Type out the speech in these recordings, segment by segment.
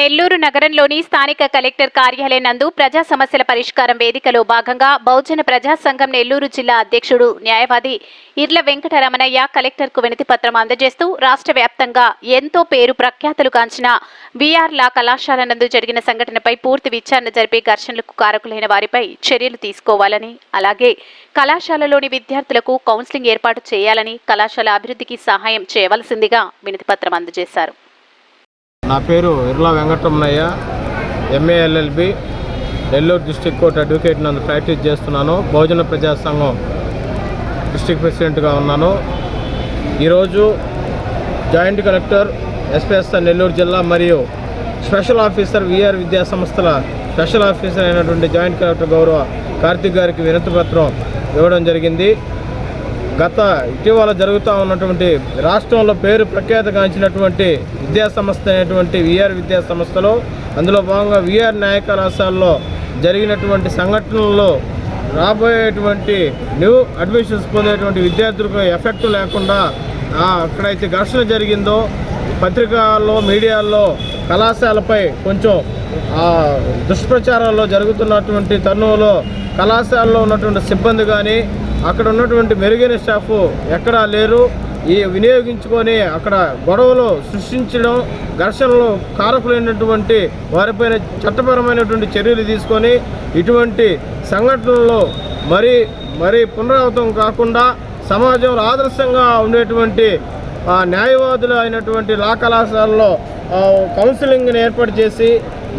నెల్లూరు నగరంలోని స్థానిక కలెక్టర్ కార్యాలయం నందు ప్రజా సమస్యల పరిష్కారం వేదికలో భాగంగా బహుజన ప్రజా సంఘం నెల్లూరు జిల్లా అధ్యక్షుడు న్యాయవాది ఇర్ల వెంకటరమణయ్య కలెక్టర్కు వినతి పత్రం అందజేస్తూ రాష్ట్ర వ్యాప్తంగా ఎంతో పేరు ప్రఖ్యాతులు కాంచిన బీఆర్ లా కళాశాల నందు జరిగిన సంఘటనపై పూర్తి విచారణ జరిపి ఘర్షణలకు కారకులైన వారిపై చర్యలు తీసుకోవాలని అలాగే కళాశాలలోని విద్యార్థులకు కౌన్సిలింగ్ ఏర్పాటు చేయాలని కళాశాల అభివృద్ధికి సహాయం చేయవలసిందిగా వినతి పత్రం అందజేశారు. నా పేరు Irla Venkataramanaiah MA LLB Nellore district court advocate నందు ప్రాక్టీస్ చేస్తున్నాను. బహుజన ప్రజా సంఘం డిస్టిక్ ప్రెసిడెంట్గా ఉన్నాను. ఈరోజు జాయింట్ కలెక్టర్ ఎస్పీఎస్ఆర్ నెల్లూరు జిల్లా మరియు స్పెషల్ ఆఫీసర్ విఆర్ విద్యా సంస్థల స్పెషల్ ఆఫీసర్ అయినటువంటి జాయింట్ కలెక్టర్ గౌరవ కార్తిక్ గారికి వినతి పత్రం ఇవ్వడం జరిగింది. గత ఇటీవల జరుగుతూ ఉన్నటువంటి రాష్ట్రంలో పేరు ప్రఖ్యాతగాంచినటువంటి విద్యాసంస్థ అయినటువంటి విఆర్ విద్యాసంస్థలో అందులో భాగంగా విఆర్ న్యాయ కళాశాలలో జరిగినటువంటి సంఘటనల్లో రాబోయేటువంటి న్యూ అడ్మిషన్స్ పొందేటువంటి విద్యార్థులకు ఎఫెక్ట్ లేకుండా అక్కడైతే ఘర్షణ జరిగిందో పత్రికల్లో మీడియాల్లో కళాశాలపై కొంచెం దుష్ప్రచారాల్లో జరుగుతున్నటువంటి తరుణంలో కళాశాలలో ఉన్నటువంటి సిబ్బంది కానీ అక్కడ ఉన్నటువంటి మెరుగైన స్టాఫ్ ఎక్కడా లేరు. ఈ వినియోగించుకొని అక్కడ గొడవలు సృష్టించడం ఘర్షణలు కారకులైనటువంటి వారిపైన చట్టపరమైనటువంటి చర్యలు తీసుకొని ఇటువంటి సంఘటనలు మరి మరి పునరావృతం కాకుండా సమాజంలో ఆదర్శంగా ఉండేటువంటి ఆ, న్యాయవాదులు అయినటువంటి లా కళాశాలలో కౌన్సిలింగ్ని ఏర్పాటు చేసి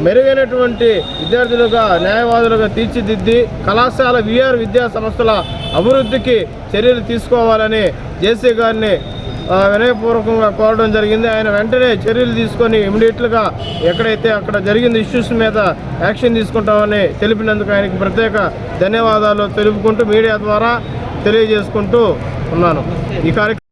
మెరుగైనటువంటి విద్యార్థులుగా న్యాయవాదులుగా తీర్చిదిద్ది కళాశాల విఆర్ విద్యా సంస్థల అభివృద్ధికి చర్యలు తీసుకోవాలని జేసీ గారిని వినయపూర్వకంగా కోరడం జరిగింది. ఆయన వెంటనే చర్యలు తీసుకొని ఇమీడియట్లుగా ఎక్కడైతే అక్కడ జరిగిన ఇష్యూస్ మీద యాక్షన్ తీసుకుంటామని తెలిపినందుకు ఆయనకి ప్రత్యేక ధన్యవాదాలు తెలుపుకుంటూ మీడియా ద్వారా తెలియజేసుకుంటూ ఉన్నాను. ఈ కార్యక్రమం